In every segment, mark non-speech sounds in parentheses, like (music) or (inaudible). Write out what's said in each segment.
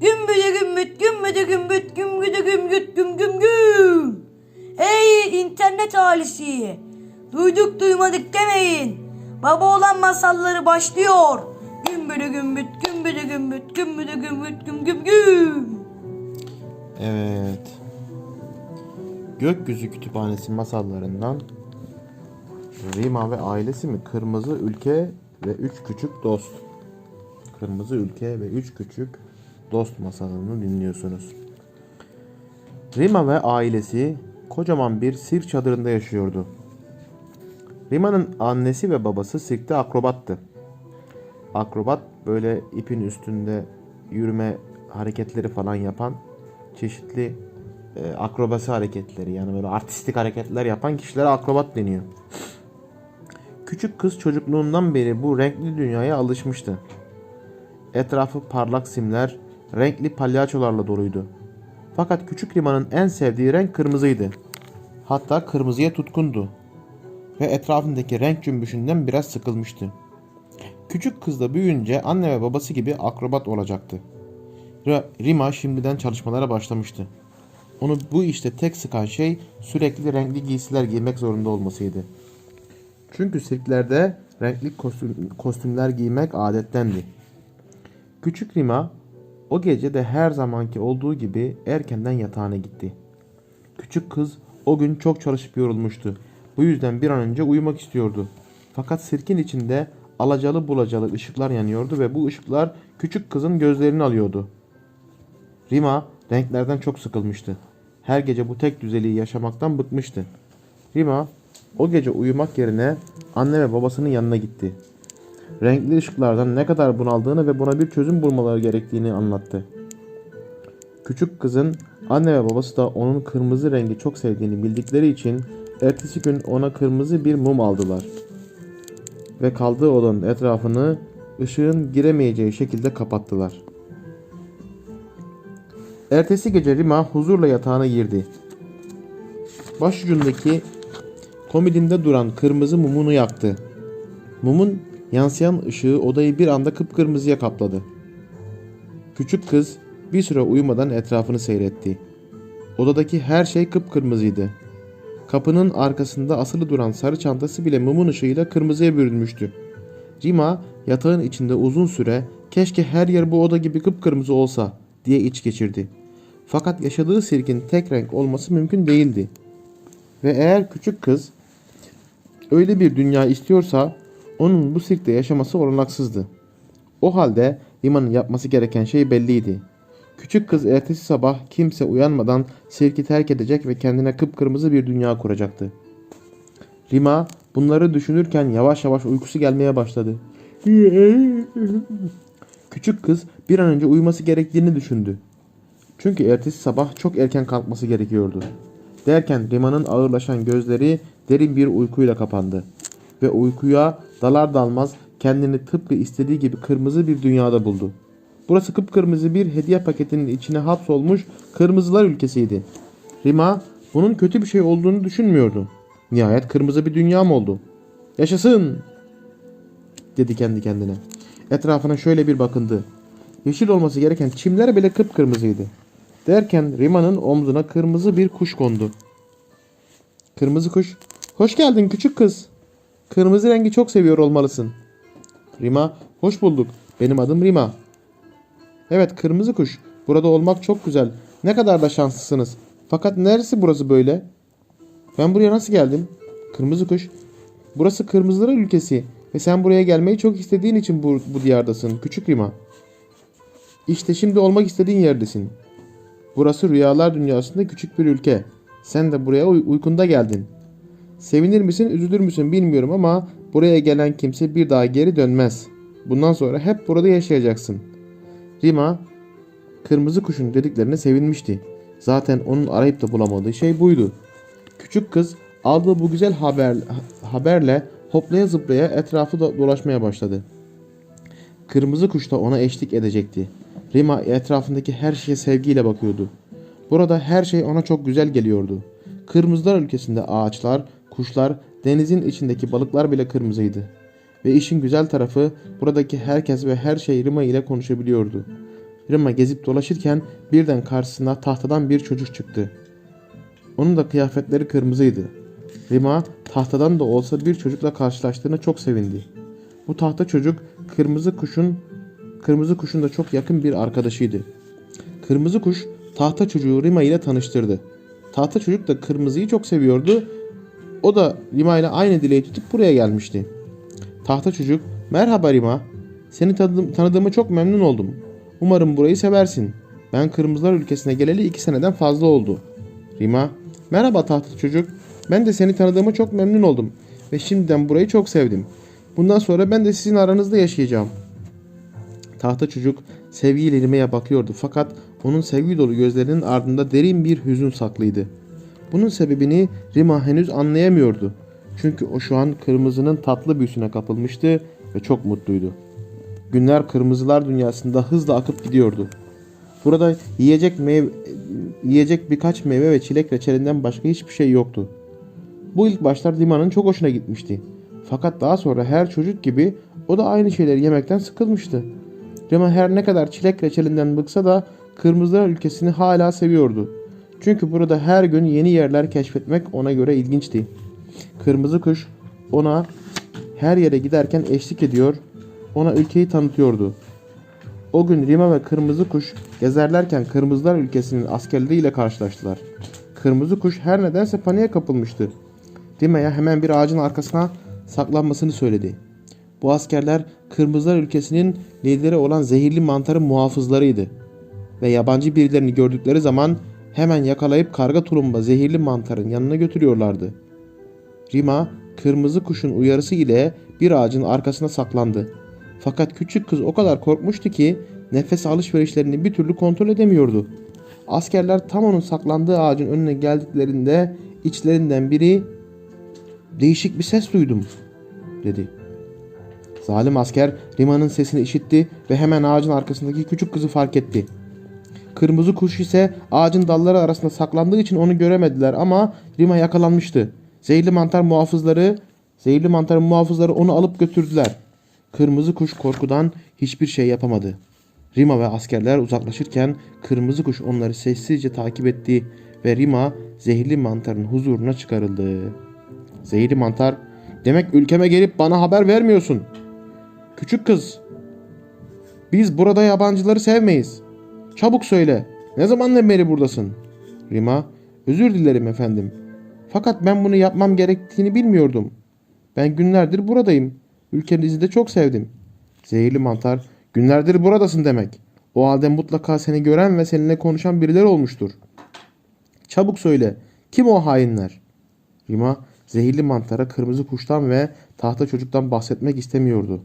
Gümbüde gümbüt, gümbüde gümbüt, gümbüde gümbüt, güm güm güm. Ey internet ailesi! Duyduk duymadık demeyin. Baba olan masalları başlıyor. Gümbüde gümbüt, gümbüde gümbüt, gümbüde gümbüt, güm güm güm. Evet. Gökyüzü Kütüphanesi masallarından Rima ve ailesi mi? Kırmızı Ülke ve Üç Küçük Dost. Kırmızı Ülke ve Üç Küçük Dost masalını dinliyorsunuz. Rima ve ailesi kocaman bir sirk çadırında yaşıyordu. Rima'nın annesi ve babası sirkte akrobattı. Akrobat böyle ipin üstünde yürüme hareketleri falan yapan çeşitli e, akrobasi hareketleri yani böyle artistik hareketler yapan kişilere akrobat deniyor. Küçük kız çocukluğundan beri bu renkli dünyaya alışmıştı. Etrafı parlak simler, renkli palyaçolarla doluydu. Fakat küçük Rima'nın en sevdiği renk kırmızıydı. Hatta kırmızıya tutkundu. Ve etrafındaki renk cümbüşünden biraz sıkılmıştı. Küçük kız da büyüyünce anne ve babası gibi akrobat olacaktı. Rima şimdiden çalışmalara başlamıştı. Onu bu işte tek sıkan şey sürekli renkli giysiler giymek zorunda olmasıydı. Çünkü sirklerde renkli kostüm, kostümler giymek adettendi. Küçük Rima o gece de her zamanki olduğu gibi erkenden yatağına gitti. Küçük kız o gün çok çalışıp yorulmuştu. Bu yüzden bir an önce uyumak istiyordu. Fakat sirkin içinde alacalı bulacalı ışıklar yanıyordu ve bu ışıklar küçük kızın gözlerini alıyordu. Rima renklerden çok sıkılmıştı. Her gece bu tek düzeliği yaşamaktan bıkmıştı. Rima o gece uyumak yerine anne ve babasının yanına gitti. Renkli ışıklardan ne kadar bunaldığını ve buna bir çözüm bulmaları gerektiğini anlattı. Küçük kızın anne ve babası da onun kırmızı rengi çok sevdiğini bildikleri için ertesi gün ona kırmızı bir mum aldılar. Ve kaldığı odanın etrafını ışığın giremeyeceği şekilde kapattılar. Ertesi gece Rima huzurla yatağına girdi. Başucundaki komodinde duran kırmızı mumunu yaktı. Mumun yansıyan ışığı odayı bir anda kıpkırmızıya kapladı. Küçük kız bir süre uyumadan etrafını seyretti. Odadaki her şey kıpkırmızıydı. Kapının arkasında asılı duran sarı çantası bile mumun ışığıyla kırmızıya bürünmüştü. Rima yatağın içinde uzun süre keşke her yer bu oda gibi kıpkırmızı olsa diye iç geçirdi. Fakat yaşadığı sirkin tek renk olması mümkün değildi. Ve eğer küçük kız öyle bir dünya istiyorsa onun bu sirkte yaşaması olanaksızdı. O halde Rima'nın yapması gereken şey belliydi. Küçük kız ertesi sabah kimse uyanmadan sirki terk edecek ve kendine kıpkırmızı bir dünya kuracaktı. Rima bunları düşünürken yavaş yavaş uykusu gelmeye başladı. (laughs) Küçük kız bir an önce uyuması gerektiğini düşündü. Çünkü ertesi sabah çok erken kalkması gerekiyordu. Derken Rima'nın ağırlaşan gözleri derin bir uykuyla kapandı. Ve uykuya dalar dalmaz kendini tıpkı istediği gibi kırmızı bir dünyada buldu. Burası kıpkırmızı bir hediye paketinin içine hapsolmuş kırmızılar ülkesiydi. Rima bunun kötü bir şey olduğunu düşünmüyordu. Nihayet kırmızı bir dünyam oldu. Yaşasın! dedi kendi kendine. Etrafına şöyle bir bakındı. Yeşil olması gereken çimler bile kıpkırmızıydı. Derken Rima'nın omzuna kırmızı bir kuş kondu. Kırmızı kuş, hoş geldin küçük kız. Kırmızı rengi çok seviyor olmalısın. Rima, hoş bulduk. Benim adım Rima. Evet kırmızı kuş. Burada olmak çok güzel. Ne kadar da şanslısınız. Fakat neresi burası böyle? Ben buraya nasıl geldim? Kırmızı kuş. Burası kırmızılar ülkesi. Ve sen buraya gelmeyi çok istediğin için bu, bu diyardasın. Küçük Rima. İşte şimdi olmak istediğin yerdesin. Burası rüyalar dünyasında küçük bir ülke. Sen de buraya uy- uykunda geldin. Sevinir misin, üzülür müsün bilmiyorum ama buraya gelen kimse bir daha geri dönmez. Bundan sonra hep burada yaşayacaksın. Rima, kırmızı kuşun dediklerine sevinmişti. Zaten onun arayıp da bulamadığı şey buydu. Küçük kız aldığı bu güzel haber, haberle hoplaya zıplaya etrafı da dolaşmaya başladı. Kırmızı kuş da ona eşlik edecekti. Rima etrafındaki her şeye sevgiyle bakıyordu. Burada her şey ona çok güzel geliyordu. Kırmızılar ülkesinde ağaçlar, kuşlar, denizin içindeki balıklar bile kırmızıydı. Ve işin güzel tarafı buradaki herkes ve her şey Rima ile konuşabiliyordu. Rima gezip dolaşırken birden karşısına tahtadan bir çocuk çıktı. Onun da kıyafetleri kırmızıydı. Rima tahtadan da olsa bir çocukla karşılaştığına çok sevindi. Bu tahta çocuk kırmızı kuşun kırmızı kuşun da çok yakın bir arkadaşıydı. Kırmızı kuş tahta çocuğu Rima ile tanıştırdı. Tahta çocuk da kırmızıyı çok seviyordu. O da Rima ile aynı dileği tutup buraya gelmişti. Tahta çocuk, merhaba Rima. Seni tanıdığım, tanıdığıma çok memnun oldum. Umarım burayı seversin. Ben Kırmızılar ülkesine geleli iki seneden fazla oldu. Rima, merhaba tahta çocuk. Ben de seni tanıdığıma çok memnun oldum. Ve şimdiden burayı çok sevdim. Bundan sonra ben de sizin aranızda yaşayacağım. Tahta çocuk sevgiyle Rima'ya bakıyordu fakat onun sevgi dolu gözlerinin ardında derin bir hüzün saklıydı. Bunun sebebini Rima henüz anlayamıyordu. Çünkü o şu an kırmızının tatlı büyüsüne kapılmıştı ve çok mutluydu. Günler kırmızılar dünyasında hızla akıp gidiyordu. Burada yiyecek meyve, yiyecek birkaç meyve ve çilek reçelinden başka hiçbir şey yoktu. Bu ilk başlar Lima'nın çok hoşuna gitmişti. Fakat daha sonra her çocuk gibi o da aynı şeyleri yemekten sıkılmıştı. Rima her ne kadar çilek reçelinden bıksa da Kırmızılar ülkesini hala seviyordu. Çünkü burada her gün yeni yerler keşfetmek ona göre ilginçti. Kırmızı kuş ona her yere giderken eşlik ediyor, ona ülkeyi tanıtıyordu. O gün Rima ve Kırmızı Kuş gezerlerken Kırmızılar ülkesinin askerleriyle karşılaştılar. Kırmızı Kuş her nedense paniğe kapılmıştı. Rima'ya hemen bir ağacın arkasına saklanmasını söyledi. Bu askerler Kırmızılar ülkesinin lideri olan zehirli mantarın muhafızlarıydı. Ve yabancı birilerini gördükleri zaman hemen yakalayıp karga tulumba zehirli mantarın yanına götürüyorlardı. Rima kırmızı kuşun uyarısı ile bir ağacın arkasına saklandı. Fakat küçük kız o kadar korkmuştu ki nefes alışverişlerini bir türlü kontrol edemiyordu. Askerler tam onun saklandığı ağacın önüne geldiklerinde içlerinden biri değişik bir ses duydum dedi. Zalim asker Rima'nın sesini işitti ve hemen ağacın arkasındaki küçük kızı fark etti. Kırmızı kuş ise ağacın dalları arasında saklandığı için onu göremediler ama Rima yakalanmıştı. Zehirli mantar muhafızları, zehirli mantarın muhafızları onu alıp götürdüler. Kırmızı kuş korkudan hiçbir şey yapamadı. Rima ve askerler uzaklaşırken kırmızı kuş onları sessizce takip etti ve Rima zehirli mantarın huzuruna çıkarıldı. Zehirli mantar, demek ülkeme gelip bana haber vermiyorsun. Küçük kız, biz burada yabancıları sevmeyiz. Çabuk söyle. Ne zamandan beri buradasın? Rima, özür dilerim efendim. Fakat ben bunu yapmam gerektiğini bilmiyordum. Ben günlerdir buradayım. Ülkenizi de çok sevdim. Zehirli mantar, günlerdir buradasın demek. O halde mutlaka seni gören ve seninle konuşan birileri olmuştur. Çabuk söyle. Kim o hainler? Rima, zehirli mantara kırmızı kuştan ve tahta çocuktan bahsetmek istemiyordu.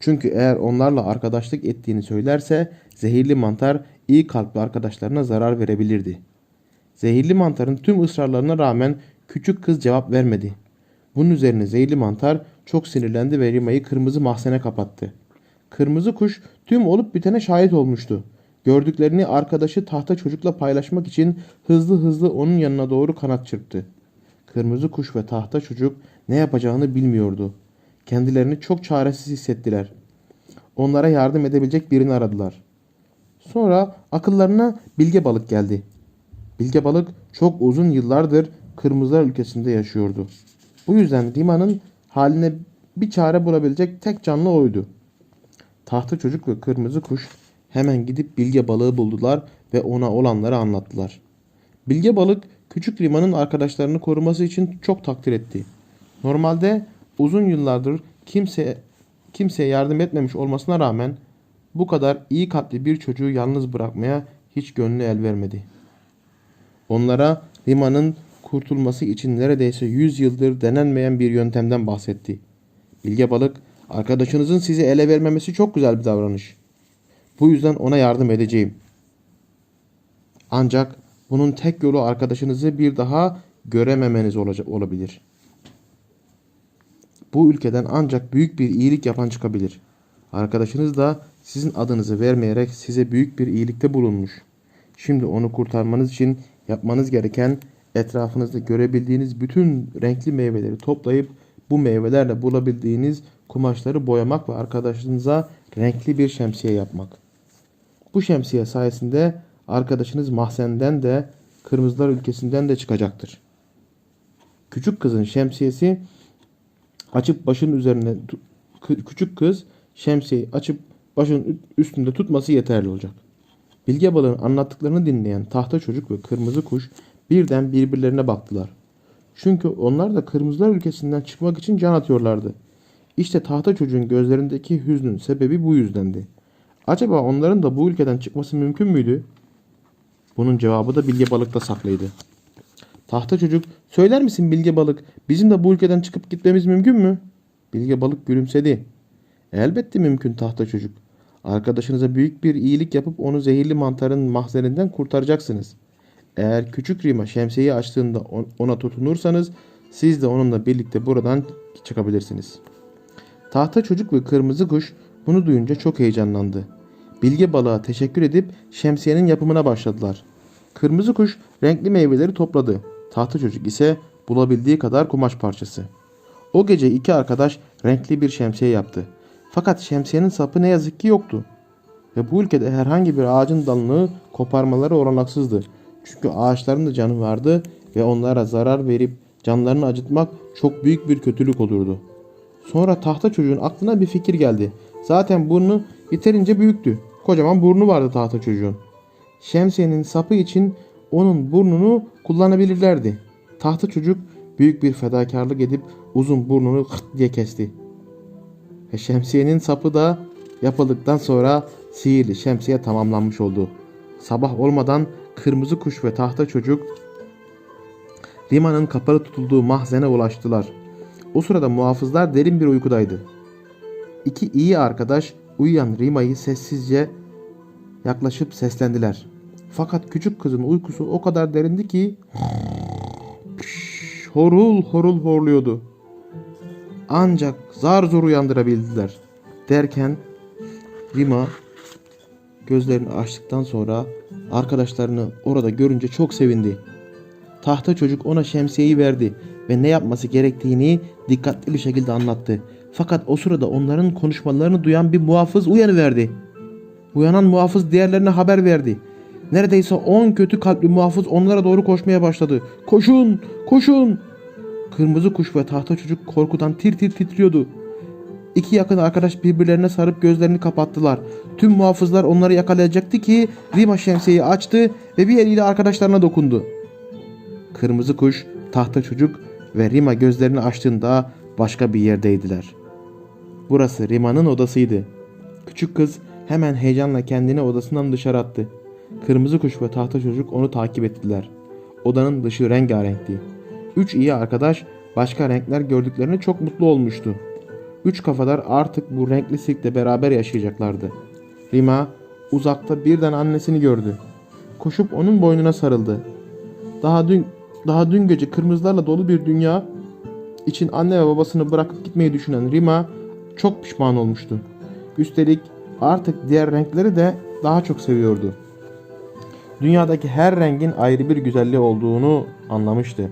Çünkü eğer onlarla arkadaşlık ettiğini söylerse zehirli mantar iyi kalpli arkadaşlarına zarar verebilirdi. Zehirli mantarın tüm ısrarlarına rağmen küçük kız cevap vermedi. Bunun üzerine zehirli mantar çok sinirlendi ve Rima'yı kırmızı mahzene kapattı. Kırmızı kuş tüm olup bitene şahit olmuştu. Gördüklerini arkadaşı tahta çocukla paylaşmak için hızlı hızlı onun yanına doğru kanat çırptı. Kırmızı kuş ve tahta çocuk ne yapacağını bilmiyordu. Kendilerini çok çaresiz hissettiler. Onlara yardım edebilecek birini aradılar. Sonra akıllarına Bilge Balık geldi. Bilge Balık çok uzun yıllardır Kırmızılar ülkesinde yaşıyordu. Bu yüzden Rima'nın haline bir çare bulabilecek tek canlı oydu. Tahta çocuk ve kırmızı kuş hemen gidip Bilge Balığı buldular ve ona olanları anlattılar. Bilge Balık küçük Rima'nın arkadaşlarını koruması için çok takdir etti. Normalde uzun yıllardır kimse kimseye yardım etmemiş olmasına rağmen bu kadar iyi kalpli bir çocuğu yalnız bırakmaya hiç gönlü el vermedi. Onlara Rima'nın kurtulması için neredeyse 100 yıldır denenmeyen bir yöntemden bahsetti. Bilge balık, arkadaşınızın sizi ele vermemesi çok güzel bir davranış. Bu yüzden ona yardım edeceğim. Ancak bunun tek yolu arkadaşınızı bir daha görememeniz olacak olabilir. Bu ülkeden ancak büyük bir iyilik yapan çıkabilir. Arkadaşınız da sizin adınızı vermeyerek size büyük bir iyilikte bulunmuş. Şimdi onu kurtarmanız için yapmanız gereken etrafınızda görebildiğiniz bütün renkli meyveleri toplayıp bu meyvelerle bulabildiğiniz kumaşları boyamak ve arkadaşınıza renkli bir şemsiye yapmak. Bu şemsiye sayesinde arkadaşınız mahzenden de kırmızılar ülkesinden de çıkacaktır. Küçük kızın şemsiyesi açıp başın üzerine küçük kız şemsiyeyi açıp başın üstünde tutması yeterli olacak. Bilge balığın anlattıklarını dinleyen tahta çocuk ve kırmızı kuş birden birbirlerine baktılar. Çünkü onlar da kırmızılar ülkesinden çıkmak için can atıyorlardı. İşte tahta çocuğun gözlerindeki hüznün sebebi bu yüzdendi. Acaba onların da bu ülkeden çıkması mümkün müydü? Bunun cevabı da bilge balıkta saklıydı. Tahta çocuk, söyler misin bilge balık, bizim de bu ülkeden çıkıp gitmemiz mümkün mü? Bilge balık gülümsedi. Elbette mümkün tahta çocuk. Arkadaşınıza büyük bir iyilik yapıp onu zehirli mantarın mahzeninden kurtaracaksınız. Eğer küçük Rima şemsiyeyi açtığında on- ona tutunursanız siz de onunla birlikte buradan çıkabilirsiniz. Tahta çocuk ve kırmızı kuş bunu duyunca çok heyecanlandı. Bilge balığa teşekkür edip şemsiyenin yapımına başladılar. Kırmızı kuş renkli meyveleri topladı. Tahta çocuk ise bulabildiği kadar kumaş parçası. O gece iki arkadaş renkli bir şemsiye yaptı. Fakat şemsiyenin sapı ne yazık ki yoktu. Ve bu ülkede herhangi bir ağacın dalını koparmaları olanaksızdı. Çünkü ağaçların da canı vardı ve onlara zarar verip canlarını acıtmak çok büyük bir kötülük olurdu. Sonra tahta çocuğun aklına bir fikir geldi. Zaten burnu yeterince büyüktü. Kocaman burnu vardı tahta çocuğun. Şemsiyenin sapı için onun burnunu kullanabilirlerdi. Tahta çocuk büyük bir fedakarlık edip uzun burnunu hırt diye kesti. Ve şemsiyenin sapı da yapıldıktan sonra sihirli şemsiye tamamlanmış oldu. Sabah olmadan kırmızı kuş ve tahta çocuk Rima'nın kapalı tutulduğu mahzene ulaştılar. O sırada muhafızlar derin bir uykudaydı. İki iyi arkadaş uyuyan Rima'yı sessizce yaklaşıp seslendiler. Fakat küçük kızın uykusu o kadar derindi ki horul horul horluyordu. Ancak zar zor uyandırabildiler. Derken Rima gözlerini açtıktan sonra arkadaşlarını orada görünce çok sevindi. Tahta çocuk ona şemsiyeyi verdi ve ne yapması gerektiğini dikkatli bir şekilde anlattı. Fakat o sırada onların konuşmalarını duyan bir muhafız uyanıverdi. Uyanan muhafız diğerlerine haber verdi. Neredeyse 10 kötü kalpli muhafız onlara doğru koşmaya başladı. Koşun! Koşun! Kırmızı kuş ve tahta çocuk korkudan tir tir titriyordu. İki yakın arkadaş birbirlerine sarıp gözlerini kapattılar. Tüm muhafızlar onları yakalayacaktı ki Rima şemsiyeyi açtı ve bir eliyle arkadaşlarına dokundu. Kırmızı kuş, tahta çocuk ve Rima gözlerini açtığında başka bir yerdeydiler. Burası Rima'nın odasıydı. Küçük kız hemen heyecanla kendini odasından dışarı attı. Kırmızı kuş ve tahta çocuk onu takip ettiler. Odanın dışı rengarenkti. Üç iyi arkadaş başka renkler gördüklerine çok mutlu olmuştu. Üç kafadar artık bu renkli sirkte beraber yaşayacaklardı. Rima uzakta birden annesini gördü. Koşup onun boynuna sarıldı. Daha dün daha dün gece kırmızılarla dolu bir dünya için anne ve babasını bırakıp gitmeyi düşünen Rima çok pişman olmuştu. Üstelik artık diğer renkleri de daha çok seviyordu. Dünyadaki her rengin ayrı bir güzelliği olduğunu anlamıştı.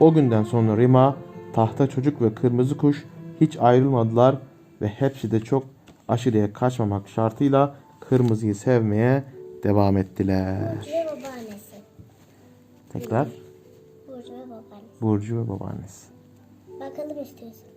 O günden sonra Rima, tahta çocuk ve kırmızı kuş hiç ayrılmadılar ve hepsi de çok aşırıya kaçmamak şartıyla kırmızıyı sevmeye devam ettiler. Burcu ve babaannesi. Tekrar Burcu ve babaannesi. Burcu ve babaannesi. Bakalım istiyorsan.